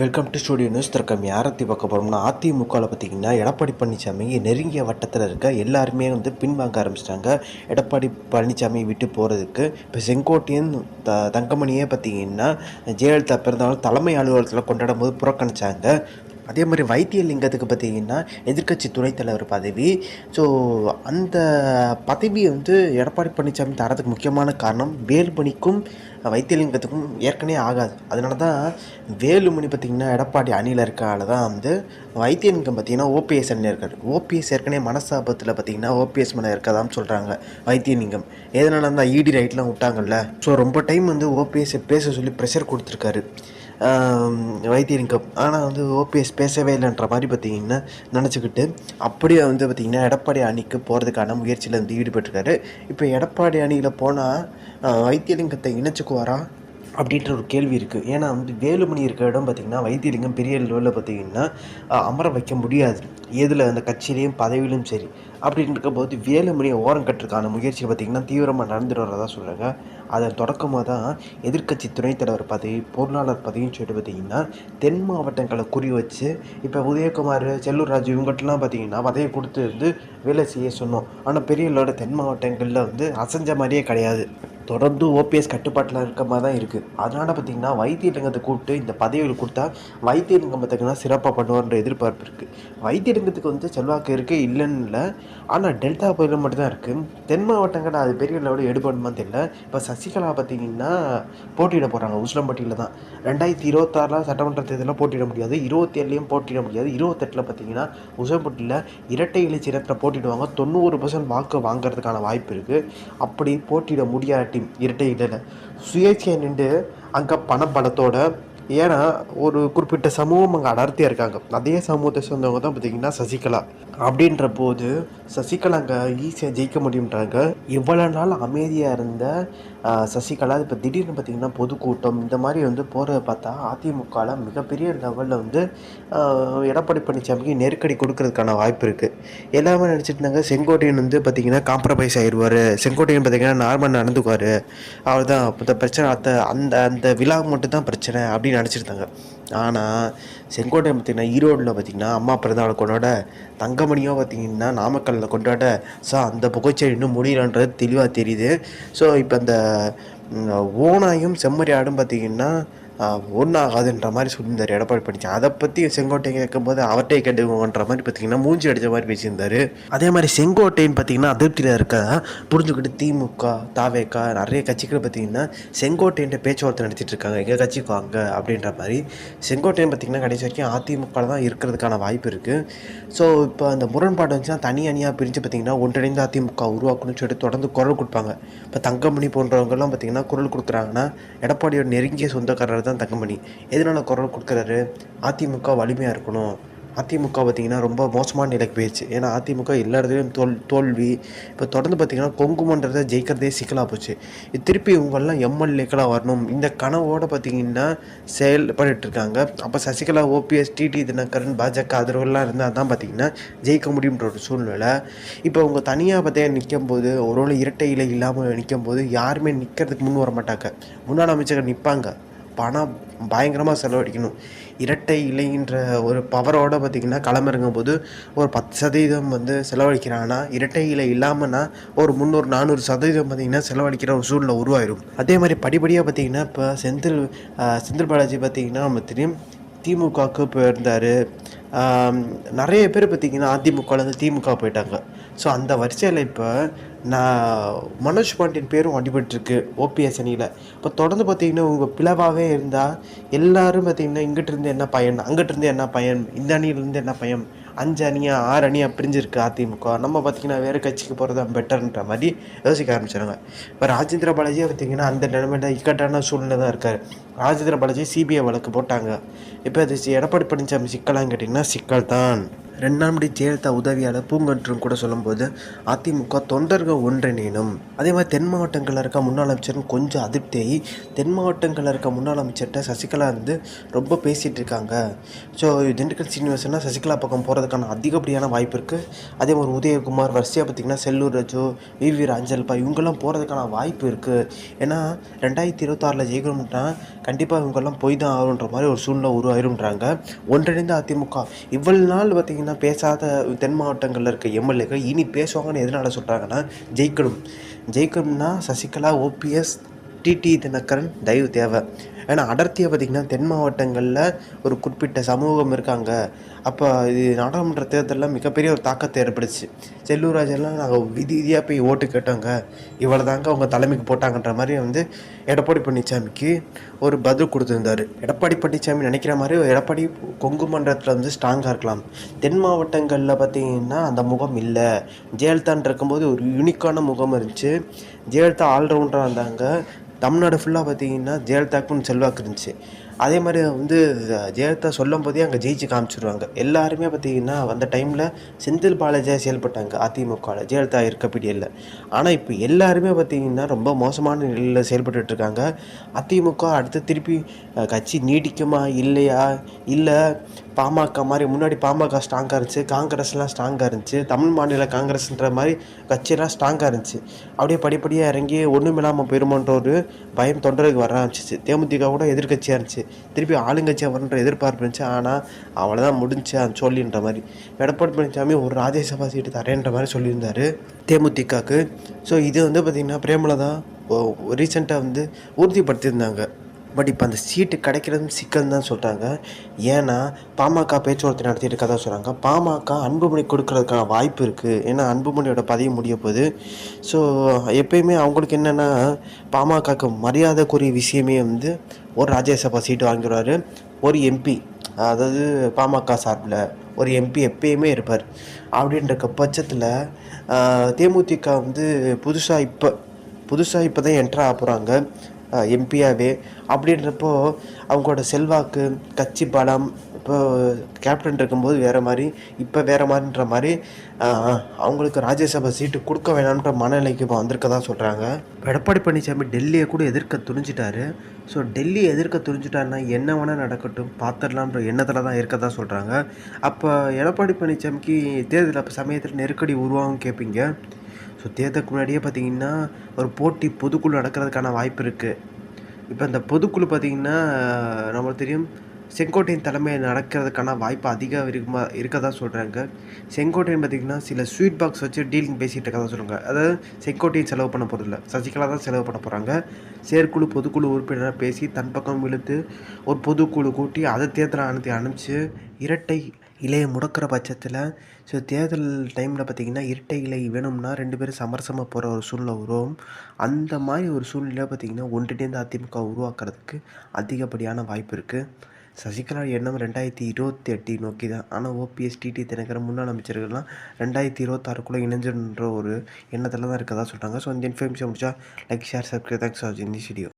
Welcome to studio news திறக்கம் யாரத்தி பார்க்க போகிறோம்னா அதிமுகவில் பார்த்திங்கன்னா எடப்பாடி பழனிசாமி நெருங்கிய வட்டத்தில் இருக்க எல்லாருமே வந்து பின்வாங்க ஆரம்பிச்சிட்டாங்க. எடப்பாடி பழனிசாமி விட்டு போகிறதுக்கு இப்போ செங்கோட்டையன் த தங்கமணியே பார்த்தீங்கன்னா ஜெயலலிதா பிறந்தவங்க தலைமை அலுவலகத்தில் கொண்டாடும் போது புறக்கணிச்சாங்க. அதே மாதிரி வைத்தியலிங்கத்துக்கு பார்த்தீங்கன்னா எதிர்க்கட்சி துணைத் தலைவர் பதவி. ஸோ அந்த பதவியை வந்து எடப்பாடி பழனிசாமி தரதுக்கு முக்கியமான காரணம் வேலுமணிக்கும் வைத்தியலிங்கத்துக்கும் ஏற்கனவே ஆகாது. அதனால தான் வேலுமணி பார்த்திங்கன்னா எடப்பாடி அணியில் இருக்கால தான் வந்து வைத்தியலிங்கம் பார்த்திங்கன்னா ஓபிஎஸ் அணியில் இருக்கார். ஓபிஎஸ் ஏற்கனவே மனசாபத்தில் பார்த்திங்கன்னா ஓபிஎஸ் மேலே இருக்காதான்னு சொல்கிறாங்க வைத்தியலிங்கம். எதனால அந்த இடி ரைட்லாம் விட்டாங்கல்ல? ஸோ ரொம்ப டைம் வந்து ஓபிஎஸ் பேச சொல்லி ப்ரெஷர் கொடுத்துருக்காரு. வைத்தியலிங்கம் ஆனால் வந்து ஓபிஎஸ் பேசவே இல்லைன்ற மாதிரி பார்த்தீங்கன்னா நினச்சிக்கிட்டு அப்படியே வந்து பார்த்திங்கன்னா எடப்பாடி அணிக்கு போகிறதுக்கான முயற்சியில் வந்து ஈடுபட்டிருக்காரு. இப்போ எடப்பாடி அணியில் போனால் வைத்தியலிங்கத்தை இணைச்சிக்குவாரா? அப்படின்ற ஒரு கேள்வி இருக்குது ஏன்னா வந்து வேலுமணி இருக்கிற இடம் பார்த்திங்கன்னா வைத்தியலிங்கம் பெரிய லெவலில் பார்த்திங்கன்னா அமர வைக்க முடியாது. எதில் அந்த கட்சியிலையும் பதவியிலும் சரி. அப்படின்னு இருக்கும்போது வேலுமணியை ஓரம் கட்டுறதுக்கான முயற்சி பார்த்திங்கன்னா தீவிரமாக நடந்துட்டு வரதா சொல்கிறாங்க அதன் தொடக்கமாக தான் எதிர்க்கட்சி துணைத் தலைவர் பதவி பொருளாளர் பதவின்னு சொல்லிட்டு பார்த்தீங்கன்னா தென் மாவட்டங்களை குறி வச்சு இப்போ உதயகுமார் செல்லூர் ராஜு இவங்ககிட்டலாம் பார்த்திங்கன்னா பதவி கொடுத்து வந்து வேலை செய்ய சொன்னோம். ஆனால் பெரியவங்களோட தென் மாவட்டங்களில் வந்து அசைஞ்ச மாதிரியே கிடையாது. தொடர்ந்து ஓபிஎஸ் கட்டுப்பாட்டில் இருக்க மாதிரி தான் இருக்குது அதனால் பார்த்திங்கன்னா வைத்தியலிங்கத்தை கூப்பிட்டு இந்த பதவிகள் கொடுத்தா வைத்தியலிங்கம் பார்த்திங்கன்னா சிறப்பாக பண்ணுவார்ன்ற எதிர்பார்ப்பு இருக்குது வைத்தியலிங்கத்துக்கு வந்து செல்வாக்கு இருக்குது இல்லைன்னு இல்லை ஆனால் டெல்டா பகுதியில் மட்டும்தான் இருக்குது தென் மாவட்டங்கள் அது பெரிய லெவலில் எடுபடுமா தெரியல. இப்போ சசிகலா பார்த்தீங்கன்னா போட்டியிட போகிறாங்க உசிலம்பட்டியில் தான். ரெண்டாயிரத்தி இருபத்தாறில் சட்டமன்ற தேர்தலில் போட்டியிட முடியாது. இருபத்தி ஏழுலையும் போட்டியிட முடியாது. இருபத்தெட்டில் பார்த்தீங்கன்னா உசிலம்பட்டியில் இரட்டை இலை சின்னத்தில் போட்டிடுவாங்க தொண்ணூறு பர்சன்ட் வாக்கு வாங்குறதுக்கான வாய்ப்பு இருக்குது அப்படி போட்டியிட டீம் இரட்டை இலையில் சுயேட்சையாக நின்று அங்கே பணபலத்தோட ஏன்னா ஒரு குறிப்பிட்ட சமூகம் அங்கே அடர்த்தியாக இருக்காங்க. அதே சமூகத்தை சேர்ந்தவங்க தான் பார்த்தீங்கன்னா சசிகலா. அப்படின்ற போது சசிகலா அங்கே ஈஸியாக ஜெயிக்க முடியுன்றாங்க இவ்வளோ நாள் அமைதியாக இருந்த சசிகலா இப்போ திடீர்னு பார்த்தீங்கன்னா பொதுக்கூட்டம் இந்த மாதிரி வந்து போகிறத பார்த்தா அதிமுகவில் மிகப்பெரிய லெவலில் வந்து எடப்பாடி பழனிசாமிக்கு நெருக்கடி கொடுக்கறதுக்கான வாய்ப்பு இருக்குது எல்லாமே நினச்சிட்டு இருந்தாங்க செங்கோட்டையன் வந்து பார்த்தீங்கன்னா காம்ப்ரமைஸ் ஆயிடுவார் செங்கோட்டையன் பார்த்திங்கன்னா நார்மல் நடந்துக்குவார். அவர் தான் பிரச்சனை அந்த அந்த அந்த விழா மட்டும் தான் பிரச்சனை அப்படின்னு நினச்சிருந்தாங்க. ஆனால் செங்கோட்டை பார்த்திங்கன்னா ஈரோடில் பார்த்திங்கன்னா அம்மா பிறந்தநாள் கொண்டாட தங்கமணியோ பார்த்திங்கன்னா நாமக்கல்லில் கொண்டாட ஸோ அந்த புகைச்சல் இன்னும் முடியலன்றது தெளிவாக தெரியுது. ஸோ இப்போ அந்த ஓனாயும் செம்மறி ஆடும் பார்த்திங்கன்னா ஒன்றாகாதுன்ற மாதிரி சொல்லியிருந்தார் எடப்பாடி பழனிசாமி அதை பற்றி செங்கோட்டையன் கேட்கும்போது அவர்கிட்டே கேட்டுக்கோன்ற மாதிரி பார்த்தீங்கன்னா மூஞ்சி அடித்த மாதிரி பேசியிருந்தார். அதே மாதிரி செங்கோட்டையன் பார்த்தீங்கன்னா அதிருப்தியில் இருக்க புரிஞ்சுக்கிட்டு திமுக தாவேக்கா நிறைய கட்சிகள் பார்த்தீங்கன்னா செங்கோட்டையன் பேச்சுவார்த்தை நடத்திட்டு இருக்காங்க. எங்கள் கட்சிக்கு வாங்க அப்படின்ற மாதிரி. செங்கோட்டையன் பார்த்தீங்கன்னா கடைசி வரைக்கும் அதிமுக தான் இருக்கிறதுக்கான வாய்ப்பு இருக்குது ஸோ இப்போ அந்த முரண்பாடு வந்துச்சுன்னா தனி அணியாக பிரிஞ்சு பார்த்தீங்கன்னா ஒன்றிணைந்த அதிமுக உருவாக்கணும்னு சொல்லிட்டு தொடர்ந்து குரல் கொடுப்பாங்க. இப்போ தங்கமணி போன்றவங்கெல்லாம் பார்த்தீங்கன்னா குரல் கொடுக்குறாங்கன்னா எடப்பாடியோட நெருங்கிய சொந்தக்காரர் தான் தங்கமணி. எதனால குரல் கொடுக்குறாரு? அதிமுக வலிமையாக இருக்கணும். அதிமுக பார்த்திங்கன்னா ரொம்ப மோசமான நிலைக்கு போயிடுச்சு ஏன்னா அதிமுக எல்லா இடத்துலையும் தோல் தோல்வி. இப்போ தொடர்ந்து பார்த்திங்கன்னா கொங்கு ஜெயிக்கிறதே சிக்கலாக போச்சு. திருப்பி இவங்கெல்லாம் எம்எல்ஏக்களாக வரணும். இந்த கனவோடு பார்த்திங்கன்னா செயல்பட்டு இருக்காங்க. அப்போ சசிகலா ஓபிஎஸ் டிடி தினகரன் பாஜக ஆதரவுலாம் இருந்தால் தான் பார்த்திங்கன்னா ஜெயிக்க முடியுன்ற ஒரு சூழ்நிலை. இப்போ அவங்க தனியாக பார்த்தீங்கன்னா நிற்கும் போது ஒருவேளை இரட்டை இலை இல்லாமல் நிற்கும் போது யாருமே நிற்கிறதுக்கு முன் வர மாட்டாங்க. முன்னாள் அமைச்சர்கள் நிற்பாங்க பணம் பயங்கரமாக செலவழிக்கணும். இரட்டை இலைன்ற ஒரு பவரோட பார்த்திங்கன்னா களமிறங்கும் போது ஒரு பத்து சதவீதம் வந்து செலவழிக்கிறாங்கன்னா இரட்டை இலை இல்லாமல்னா ஒரு முந்நூறு நானூறு சதவீதம் பார்த்திங்கன்னா செலவழிக்கிற ஒரு சூழ்நிலை உருவாயிரும். அதே மாதிரி படிப்படியாக பார்த்திங்கன்னா இப்போ செந்தில் செந்தில் பாலாஜி பார்த்திங்கன்னா நம்ம தெரியும் திமுகவுக்கு போயிருந்தார். நிறைய பேர் பார்த்திங்கன்னா அதிமுகலேருந்து திமுக போயிட்டாங்க. ஸோ அந்த வரிசையில் இப்போ நான் மனோஜ் பாண்டியன் பேரும் அடிபட்டுருக்கு ஓபிஎஸ் அணியில். இப்போ தொடர்ந்து பார்த்தீங்கன்னா உங்கள் பிளவாகவே இருந்தால் எல்லாரும் பார்த்தீங்கன்னா இங்கிட்டிருந்து என்ன பயன்? அங்கிட்டு இருந்து என்ன பயன்? இந்த அணியிலேருந்து என்ன பயன்? அஞ்சு அணியாக ஆறு அணியாக பிரிஞ்சிருக்கு அதிமுக. நம்ம பார்த்தீங்கன்னா வேறு கட்சிக்கு போகிறது தான் பெட்டர்ன்ற மாதிரி யோசிக்க ஆரம்பிச்சிடுறாங்க இப்போ ராஜேந்திர பாலாஜியை பார்த்தீங்கன்னா அந்த நிலைமையில இக்கட்டான சூழ்நிலை தான் இருக்கார். ராஜேந்திர பாலாஜி சிபிஐ வழக்கு போட்டாங்க. இப்போ அது எடப்பாடி பழனிசாமி சிக்கலான்னு கேட்டிங்கன்னா சிக்கல் தான் ரெண்டு நாள் ஜெயலலிதா உதவியாளர் பூங்கன்றும் கூட சொல்லும்போது அதிமுக தொண்டர்கள் ஒன்றிணையணும். அதே மாதிரி தென் மாவட்டங்களில் இருக்க முன்னாள் அமைச்சரும் கொஞ்சம் அதிருப்தியாகி தென் மாவட்டங்களில் இருக்க முன்னாள் அமைச்சர்கிட்ட சசிகலா வந்து ரொம்ப பேசிகிட்டு இருக்காங்க. ஸோ திண்டுக்கல் சீனிவாசனா சசிகலா பக்கம் போகிறதுக்கான அதிகப்படியான வாய்ப்பு இருக்குது அதே மாதிரி உதயகுமார் வரிசையாக பார்த்திங்கன்னா செல்லூர் ராஜு வி வி ராஞ்சல்பா இவங்கெல்லாம் போகிறதுக்கான வாய்ப்பு இருக்குது ஏன்னா ரெண்டாயிரத்தி இருபத்தாறில் ஜெயிக்கணும்னா கண்டிப்பாக இவங்கெல்லாம் போய் தான் ஆகுன்ற மாதிரி ஒரு சூழ்நிலை உருவாயிருன்றாங்க ஒன்றிணைந்த அதிமுக. இவ்வளவு நாள் பார்த்திங்கன்னா பேசாத தென் மாவட்டங்களில் இருக்க எம்எல்ஏக்கள் இனி பேசுவாங்கன்னு எதனால் சொல்கிறாங்கன்னா ஜெயிக்கணும். ஜெயிக்கணும்னா சசிகலா ஓபிஎஸ் டிடி தினகரன் தயவு தேவை. ஏன்னா அடர்த்தியை பார்த்திங்கன்னா தென் மாவட்டங்களில் ஒரு குறிப்பிட்ட சமூகம் இருக்காங்க. அப்போ இது நாடாளுமன்ற தேர்தலில் மிகப்பெரிய ஒரு தாக்கத்தை ஏற்படுச்சு செல்லூர் ராஜெல்லாம் நாங்கள் விதி விதியாக போய் ஓட்டு கேட்டோங்க. இவ்வளோ தாங்க அவங்க தலைமைக்கு போட்டாங்கன்ற மாதிரி வந்து எடப்பாடி பழனிசாமிக்கு ஒரு பதில் கொடுத்துருந்தாரு. எடப்பாடி பழனிசாமி நினைக்கிற மாதிரி எடப்பாடி கொங்கு மன்றத்தில் வந்து ஸ்ட்ராங்காக இருக்கலாம். தென் மாவட்டங்களில் பார்த்திங்கன்னா அந்த முகம் இல்லை. ஜெயலலிதான் இருக்கும்போது ஒரு யூனிக்கான முகம் இருந்துச்சு. ஜெயலலிதா ஆல்ரவுண்டராக இருந்தாங்க. தமிழ்நாடு ஃபுல்லாக பார்த்தீங்கன்னா ஜெயலலிதாக்குன்னு செல்வாக்கு இருந்துச்சு. அதே மாதிரி வந்து ஜெயலலிதா சொல்லும் போதே அங்கே ஜெயிச்சு காமிச்சிருவாங்க. எல்லாருமே பார்த்தீங்கன்னா அந்த டைமில் செந்தில் பாலாஜியாக செயல்பட்டாங்க அதிமுகவில் ஜெயலலிதா இருக்க பீடியலில் ஆனால் இப்போ எல்லாருமே பார்த்தீங்கன்னா ரொம்ப மோசமான நிலையில் செயல்பட்டுருக்காங்க அதிமுக அடுத்து திருப்பி கட்சி நீடிக்குமா இல்லையா? இல்லை பாமக மாதிரி முன்னாடி பாமக ஸ்ட்ராங்காக இருந்துச்சு காங்கிரஸ்லாம் ஸ்ட்ராங்காக இருந்துச்சு தமிழ் மாநில காங்கிரஸ்ன்ற மாதிரி கட்சியெல்லாம் ஸ்ட்ராங்காக இருந்துச்சு. அப்படியே படிப்படியாக இறங்கி ஒன்றும் இல்லாமல் போயிருமோன்ற ஒரு பயம் தொண்டருக்கு வர ஆரம்பிச்சிச்சு. தேமுதிக கூட எதிர்க்கட்சியாக இருந்துச்சு. திருப்பி ஆளுங்கட்சியாக வரன்ற எதிர்பார்ப்பு இருந்துச்சு. ஆனால் அவ்வளோதான் முடிஞ்சு அந்த சொல்லின்ற மாதிரி. எடப்பாடி பழனிசாமி ஒரு ராஜ்யசபா சீட்டு தரேன்ற மாதிரி சொல்லியிருந்தார் தேமுதிகக்கு. ஸோ இது வந்து பார்த்திங்கன்னா பிரேமலதா ரீசெண்டாக வந்து உறுதிப்படுத்தியிருந்தாங்க. பட் இப்போ அந்த சீட்டு கிடைக்கிறதும் சிக்கல் தான் சொல்கிறாங்க ஏன்னா பாமக பேச்சுவார்த்தை நடத்திட்டு இருக்கதா சொல்கிறாங்க பாமக அன்புமணி கொடுக்கறதுக்கான வாய்ப்பு இருக்குது ஏன்னா அன்புமணியோட பதவி முடிய போகுது. ஸோ எப்பயுமே அவங்களுக்கு என்னென்னா பாமகக்கு மரியாதைக்குரிய விஷயமே வந்து ஒரு ராஜ்யசபா சீட்டு வாங்கிடுவார் ஒரு எம்பி அதாவது பாமக சார்பில் ஒரு எம்பி எப்பயுமே இருப்பார். அப்படின்ற பட்சத்தில் தேமுதிக வந்து புதுசாக இப்போ புதுசாக இப்போ தான் என்ட்ரு ஆக போகிறாங்க எம்பியாகவே அப்படின்றப்போ அவங்களோட செல்வாக்கு கட்சி பலம் இப்போ கேப்டன் இருக்கும்போது வேறு மாதிரி இப்போ வேறு மாதிரின்ற மாதிரி அவங்களுக்கு ராஜ்யசபா சீட்டு கொடுக்க வேணான்ற மனநிலைக்கு இப்போ வந்திருக்கதா சொல்கிறாங்க எடப்பாடி பழனிசாமி டெல்லியை கூட எதிர்க்க துணிஞ்சிட்டாரு. ஸோ டெல்லி எதிர்க்க துணிஞ்சிட்டாருன்னா என்ன வேணால் நடக்கட்டும் பார்த்துடலான்ற எண்ணத்தில் தான் இருக்கதா சொல்கிறாங்க அப்போ எடப்பாடி பழனிசாமிக்கு தேர்தல் அப்போ சமயத்தில் நெருக்கடி உருவாகும் கேட்பீங்க ஸோ தேர்தலுக்கு முன்னாடியே பார்த்தீங்கன்னா ஒரு போட்டி பொதுக்குழு நடக்கிறதுக்கான வாய்ப்பு இருக்குது இப்போ இந்த பொதுக்குழு பார்த்தீங்கன்னா நம்மளுக்கு தெரியும் செங்கோட்டையின் தலைமையில் நடக்கிறதுக்கான வாய்ப்பு அதிகம் இருக்குமா இருக்கதா சொல்கிறாங்க செங்கோட்டையன் பார்த்தீங்கன்னா சில ஸ்வீட் பாக்ஸ் வச்சு டீலிங் பேசிகிட்டு இருக்கதா சொல்கிறாங்க அதாவது செங்கோட்டையன் செலவு பண்ண போகிறதில்ல சசிகலா தான் செலவு பண்ண போகிறாங்க செயற்குழு பொதுக்குழு உறுப்பினராக பேசி தன் பக்கம் இழுத்து ஒரு பொதுக்குழு கூட்டி அதை தேர்தல் அனுப்பி அனுப்பிச்சு இரட்டை இலையை முடக்கிற பட்சத்தில் ஸோ தேர்தல் டைமில் பார்த்தீங்கன்னா இரட்டை இலை வேணும்னா ரெண்டு பேரும் சமரசமாக போகிற ஒரு சூழ்நிலை வரும் அந்த மாதிரி ஒரு சூழ்நிலை பார்த்தீங்கன்னா ஒன்றிணைந்து அதிமுக உருவாக்குறதுக்கு அதிகப்படியான வாய்ப்பு இருக்குது சசிகலா எண்ணம் ரெண்டாயிரத்தி இருபத்தி எட்டை நோக்கி தான். ஆனால் ஓபிஎஸ் டிடி தினகரன் முன்னாள் அமைச்சர்கள்லாம் ரெண்டாயிரத்தி இருபத்தாறுக்குள்ளே இணைஞ்சுன்ற ஒரு எண்ணத்தில் தான் இருக்கதா சொல்கிறாங்க ஸோ இந்த இன்ஃபர்மேஷன் முடிச்சா like share subscribe thanks for இந்த வீடியோ